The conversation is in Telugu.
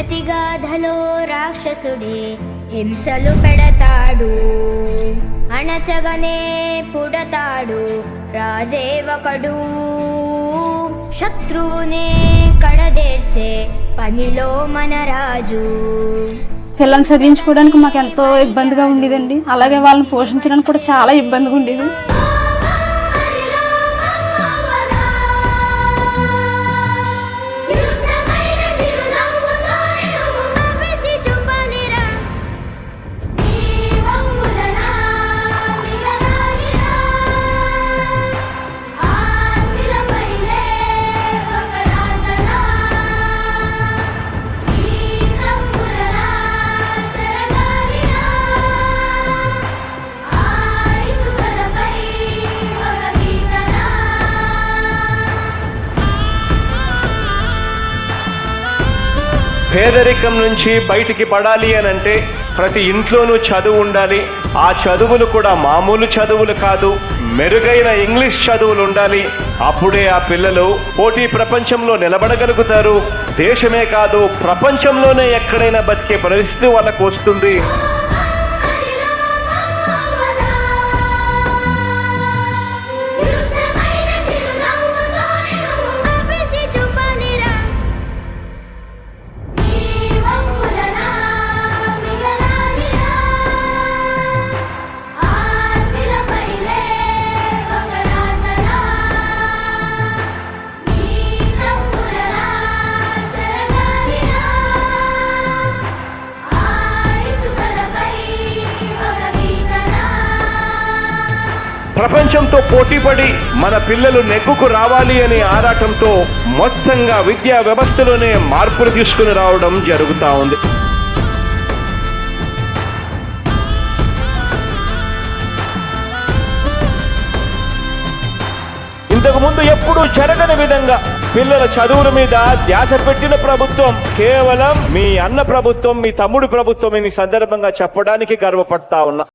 ప్రతిగాధలో రాక్షసుడే హింసలు పెడతాడు. అణచగనే పుడతాడు. రాజే ఒకడు. శత్రువునే కడదేర్చే పనిలో మన రాజు. పిల్లల్ని చదివించుకోవడానికి మాకు ఎంతో ఇబ్బందిగా ఉండేదండి. అలాగే వాళ్ళని పోషించడానికి కూడా చాలా ఇబ్బందిగా ఉండేది. పేదరికం నుంచి బయటికి పడాలి అని అంటే ప్రతి ఇంట్లోనూ చదువు ఉండాలి. ఆ చదువులు కూడా మామూలు చదువులు కాదు మెరుగైన ఇంగ్లీష్ చదువులు ఉండాలి. అప్పుడే ఆ పిల్లలు పోటీ ప్రపంచంలో నిలబడగలుగుతారు. దేశమే కాదు ప్రపంచంలోనే ఎక్కడైనా బతికే పరిస్థితి వాళ్ళకు వస్తుంది. ప్రపంచంతో పోటీపడి మన పిల్లలు నెగ్గుకు రావాలి అనే ఆరాటంతో మొత్తంగా విద్యా వ్యవస్థలోనే మార్పులు తీసుకుని రావడం జరుగుతా ఉంది. ఇంతకు ముందు ఎప్పుడూ జరగని విధంగా పిల్లల చదువుల మీద ధ్యాస పెట్టిన ప్రభుత్వం కేవలం మీ అన్న ప్రభుత్వం మీ తమ్ముడు ప్రభుత్వం ఈ సందర్భంగా చెప్పడానికి గర్వపడతా ఉన్నా.